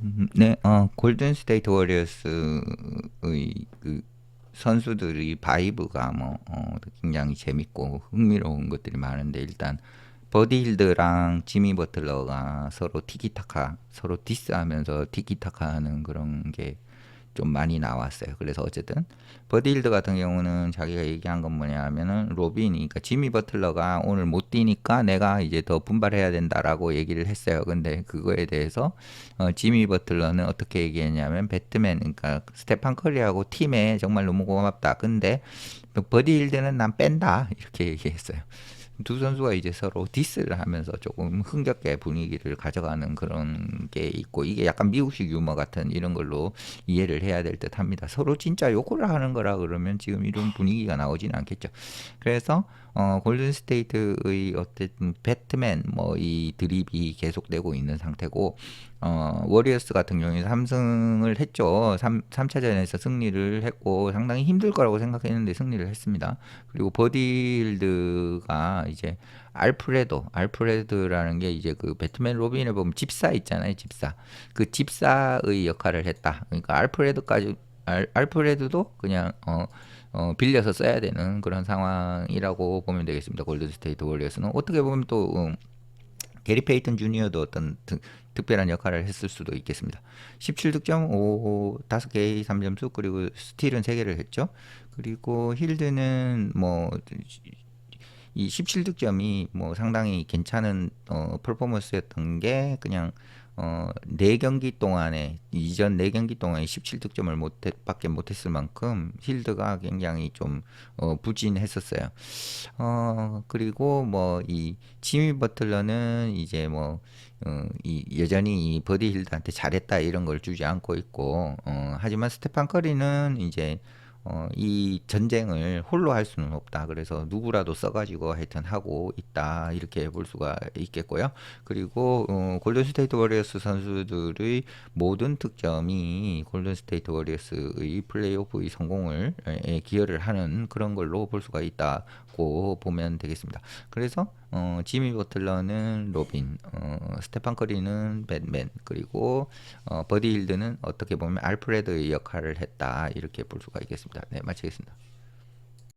음, 네, 어, 골든 스테이트 워리어스의 그 선수들이 바이브가 뭐 어, 굉장히 재밌고 흥미로운 것들이 많은데 일단 버디 힐드랑 지미 버틀러가 서로 티키타카 서로 디스하면서 티키타카하는 그런 게 좀 많이 나왔어요. 그래서 어쨌든 버디 힐드 같은 경우는 자기가 얘기한 건 뭐냐면은 로빈이 그러니까 지미 버틀러가 오늘 못 뛰니까 내가 이제 더 분발해야 된다라고 얘기를 했어요. 근데 그거에 대해서 어, 지미 버틀러는 어떻게 얘기했냐면 배트맨 그러니까 스테판 커리하고 팀에 정말 너무 고맙다. 근데 버디 힐드는 난 뺀다 이렇게 얘기했어요. 두 선수가 이제 서로 디스를 하면서 조금 흥겹게 분위기를 가져가는 그런 게 있고 이게 약간 미국식 유머 같은 이런 걸로 이해를 해야 될 듯 합니다. 서로 진짜 욕을 하는 거라 그러면 지금 이런 분위기가 나오지는 않겠죠. 그래서 어, 골든 스테이트의 어쨌든 배트맨 뭐 이 드립이 계속되고 있는 상태고 어, 워리어스 같은 경우에 3승을 했죠. 3, 3차전에서 승리를 했고 상당히 힘들 거라고 생각했는데 승리를 했습니다. 그리고 버디힐드가 이제 알프레도, 알프레드라는 게 이제 그 배트맨 로빈에 보면 집사 있잖아요. 집사. 그 집사의 역할을 했다. 그러니까 알프레드까지 알, 알프레드도 그냥 어, 어, 빌려서 써야 되는 그런 상황이라고 보면 되겠습니다. 골든 스테이트 월리어스는 어떻게 보면 또 음, 게리 페이튼 주니어도 어떤 드, 특별한 역할을 했을 수도 있겠습니다. 17득점, 5, 5개 3점수 그리고 스틸은 3개를 했죠. 그리고 힐드는 뭐 이 17득점이 뭐 상당히 괜찮은 어, 퍼포먼스였던 게 그냥 어, 4경기 동안에 이전 4경기 동안에 17득점을 못 밖에 못했을 만큼 힐드가 굉장히 좀 어, 부진했었어요. 어, 그리고 뭐 이 지미 버틀러는 이제 뭐 어, 이 여전히 이 버디 힐드한테 잘했다 이런 걸 주지 않고 있고 어, 하지만 스테판 커리는 이제 어, 이 전쟁을 홀로 할 수는 없다. 그래서 누구라도 써가지고 하여튼 하고 있다. 이렇게 볼 수가 있겠고요. 그리고 어, 골든스테이트 워리어스 선수들의 모든 득점이 골든스테이트 워리어스의 플레이오프의 성공을 에, 기여를 하는 그런 걸로 볼 수가 있다고 보면 되겠습니다. 그래서 어, 지미 버틀러는 로빈, 어, 스테판 커리는 뱃맨, 그리고 어, 버디 힐드는 어떻게 보면 알프레드의 역할을 했다 이렇게 볼 수가 있겠 습니다. 네, 마치겠습니다.